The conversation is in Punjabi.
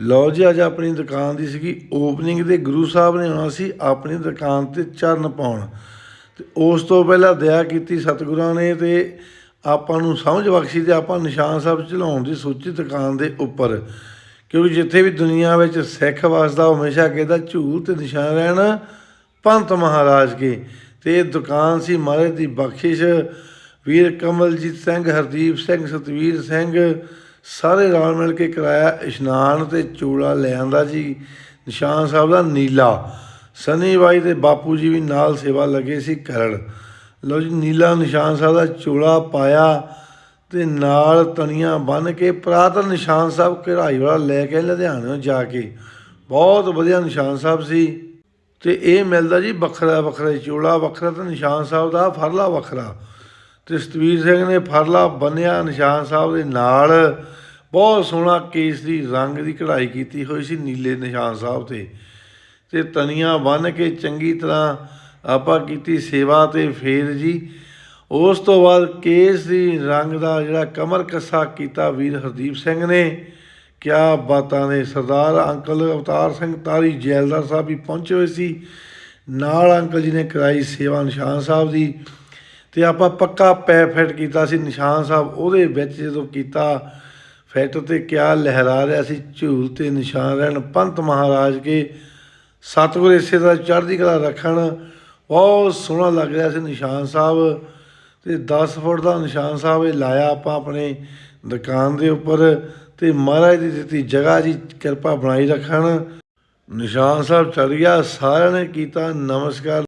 ਲਓ ਜੀ, ਅੱਜ ਆਪਣੀ ਦੁਕਾਨ ਦੀ ਸੀਗੀ ਓਪਨਿੰਗ ਦੇ ਗੁਰੂ ਸਾਹਿਬ ਨੇ ਆਉਣਾ ਸੀ ਆਪਣੀ ਦੁਕਾਨ ਤੇ ਚਰਨ ਪਾਉਣ। ਤੇ ਉਸ ਤੋਂ ਪਹਿਲਾਂ ਦਇਆ ਕੀਤੀ ਸਤਿਗੁਰਾਂ ਨੇ ਤੇ ਆਪਾਂ ਨੂੰ ਸਮਝ ਬਖਸ਼ੀ ਤੇ ਆਪਾਂ ਨਿਸ਼ਾਨ ਸਾਹਿਬ ਚਲਾਉਣ ਦੀ ਸੋਚੀ ਦੁਕਾਨ ਦੇ ਉੱਪਰ। ਕਿਉਂਕਿ ਜਿੱਥੇ ਵੀ ਦੁਨੀਆ ਵਿੱਚ ਸਿੱਖ ਵਸਦਾ, ਉਹ ਹਮੇਸ਼ਾ ਕਹਿੰਦਾ ਝੂਲ ਤੇ ਨਿਸ਼ਾਨ ਰਹਿਣ ਪੰਤ ਮਹਾਰਾਜ ਕੇ। ਤੇ ਇਹ ਦੁਕਾਨ ਸੀ ਮਹਾਰਾਜ ਦੀ ਬਖਸ਼ਿਸ਼। ਵੀਰ ਕਮਲਜੀਤ ਸਿੰਘ, ਹਰਦੀਪ ਸਿੰਘ, ਸਤਵੀਰ ਸਿੰਘ ਸਾਰੇ ਰਲ ਮਿਲ ਕੇ ਕਰਾਇਆ ਇਸ਼ਨਾਨ ਤੇ ਚੂੜਾ ਲਿਆਂਦਾ ਜੀ। ਨਿਸ਼ਾਨ ਸਾਹਿਬ ਦਾ ਨੀਲਾ। ਸਨੀ ਬਾਈ ਤੇ ਬਾਪੂ ਜੀ ਵੀ ਨਾਲ ਸੇਵਾ ਲੱਗੇ ਸੀ ਕਰਨ। ਲਓ ਜੀ ਨੀਲਾ ਨਿਸ਼ਾਨ ਸਾਹਿਬ ਦਾ ਚੂੜਾ ਪਾਇਆ ਤੇ ਨਾਲ ਤਣੀਆਂ ਬੰਨ ਕੇ ਪ੍ਰਾਤਨ ਨਿਸ਼ਾਨ ਸਾਹਿਬ ਕਢਾਈ ਵਾਲਾ ਲੈ ਕੇ ਲੁਧਿਆਣੇ ਜਾ ਕੇ। ਬਹੁਤ ਵਧੀਆ ਨਿਸ਼ਾਨ ਸਾਹਿਬ ਸੀ। ਤੇ ਇਹ ਮਿਲਦਾ ਜੀ ਵੱਖਰਾ ਵੱਖਰਾ ਹੀ, ਚੋਲਾ ਵੱਖਰਾ ਤੇ ਨਿਸ਼ਾਨ ਸਾਹਿਬ ਦਾ ਫਰਲਾ ਵੱਖਰਾ। ਤੇ ਸਤਵੀਰ ਸਿੰਘ ਨੇ ਫਰਲਾ ਬੰਨਿਆ ਨਿਸ਼ਾਨ ਸਾਹਿਬ ਦੇ ਨਾਲ। ਬਹੁਤ ਸੋਹਣਾ ਕੇਸ ਦੀ ਰੰਗ ਦੀ ਕਢਾਈ ਕੀਤੀ ਹੋਈ ਸੀ ਨੀਲੇ ਨਿਸ਼ਾਨ ਸਾਹਿਬ ਤੇ। ਤੇ ਤਨੀਆਂ ਬੰਨ ਕੇ ਚੰਗੀ ਤਰ੍ਹਾਂ ਆਪਾਂ ਕੀਤੀ ਸੇਵਾ ਤੇ ਫੇਰ ਜੀ। ਉਸ ਤੋਂ ਬਾਅਦ ਕੇਸ ਦੀ ਰੰਗ ਦਾ ਜਿਹੜਾ ਕਮਰ ਕੱਸਾ ਕੀਤਾ ਵੀਰ ਹਰਦੀਪ ਸਿੰਘ ਨੇ। ਕਿਆ ਬਾਤਾਂ ਨੇ, ਸਰਦਾਰ ਅੰਕਲ ਅਵਤਾਰ ਸਿੰਘ ਤਾਰੀ ਜੈਲਦਾਰ ਸਾਹਿਬ ਵੀ ਪਹੁੰਚੇ ਹੋਏ ਸੀ। ਨਾਲ ਅੰਕਲ ਜੀ ਨੇ ਕਰਾਈ ਸੇਵਾ ਨਿਸ਼ਾਨ ਸਾਹਿਬ ਦੀ। ਤੇ ਆਪਾਂ ਪੱਕਾ ਪੈ ਫਿੱਟ ਕੀਤਾ ਸੀ, ਨਿਸ਼ਾਨ ਸਾਹਿਬ ਉਹਦੇ ਵਿੱਚ ਜਦੋਂ ਕੀਤਾ, ਫਿੱਟ ਤੇ ਕਿਆ ਲਹਿਰਾ ਰਿਹਾ ਸੀ, ਝੂਲ ਤੇ ਨਿਸ਼ਾਨ ਰਹਿਣ। ਪੰਤ ਮਹਾਰਾਜ ਕੇ ਸਤਿਗੁਰ ਇਸੇ ਦਾ ਚੜ੍ਹਦੀ ਕਲਾ ਰੱਖਣ, ਬਹੁਤ ਸੋਹਣਾ ਲੱਗ ਰਿਹਾ ਸੀ ਨਿਸ਼ਾਨ ਸਾਹਿਬ। ਤੇ 10 ਫੁੱਟ ਦਾ ਨਿਸ਼ਾਨ ਸਾਹਿਬ ਇਹ ਲਾਇਆ ਆਪਾਂ ਆਪਣੇ ਦੁਕਾਨ ਦੇ ਉੱਪਰ ਤੇ ਮਹਾਰਾਜ ਦੀ ਦਿੱਤੀ ਜਗ੍ਹਾ ਜੀ, ਕਿਰਪਾ ਬਣਾਈ ਰੱਖਣ। ਨਿਸ਼ਾਨ ਸਾਹਿਬ ਚੜ ਗਿਆ, ਸਾਰਿਆਂ ਨੇ ਕੀਤਾ ਨਮਸਕਾਰ।